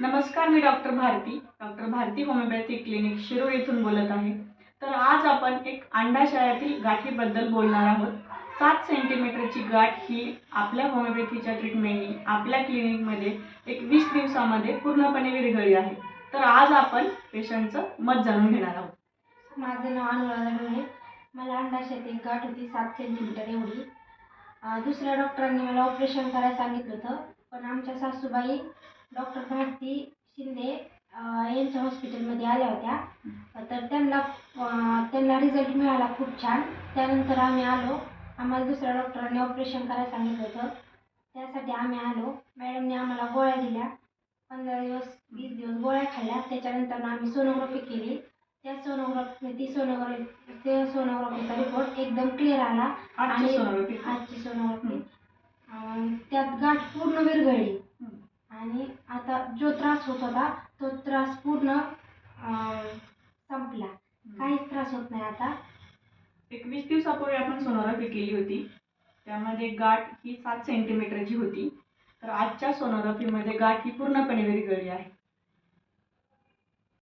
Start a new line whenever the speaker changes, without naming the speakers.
नमस्कार मी doctor Bharati. Doctor Bharati homeopathy clinic Shirur येथून बोलत आहे. तर आज आपण एक अंडाशयातील गाठीबद्दल बोलणार आहोत. सात सेंटीमीटरची गाठ ही आपल्या होमिओपॅथीच्या ट्रीटमेंटनी आपल्या क्लिनिकमध्ये एक वीस दिवसामध्ये पूर्णपणे विरघळली आहे. तर आज आपण पेशंटचं मत जाणून घेणार आहोत.
माझं नाव अनुराधा डोळे मला अंडाशयातील गाठ होती सात सेंटीमीटर एवढी. दुसऱ्या डॉक्टरांनी मला ऑपरेशन करायला सांगितलं होतं. पण आमच्या सासूबाई डॉक्टर भारती शिंदे यांच्या हॉस्पिटलमध्ये आल्या होत्या. तर त्यांना त्यांना रिझल्ट मिळाला खूप छान. त्यानंतर आम्ही आलो. आम्हाला दुसऱ्या डॉक्टरांनी ऑपरेशन करायला सांगितलं होतं. त्यासाठी आम्ही आलो. मॅडमने आम्हाला गोळ्या दिल्या. पंधरा दिवस वीस दिवस गोळ्या खाल्ल्या. त्याच्यानंतर आम्ही सोनोग्राफी केली. त्या सोनोग्राफी ती सोनोग्राफी त्या सोनोग्राफीचा रिपोर्ट एकदम क्लिअर आला. आणि-
सोनोग्राफी
आजची सोनोग्राफी त्यात गाठ पूर्ण विरघळली.
हं.
आता जो त्रास होत होता तो त्रास पूर्ण संपला. काहीच त्रास होत नाही आता.
एक वीस दिवसापूर्वी आपण सोनोग्राफी केली होती. त्यामध्ये गाठ ही सात सेंटीमीटरची होती. तर आजच्या सोनोग्राफीमध्ये गाठ ही पूर्णपणे विरघळली आहे.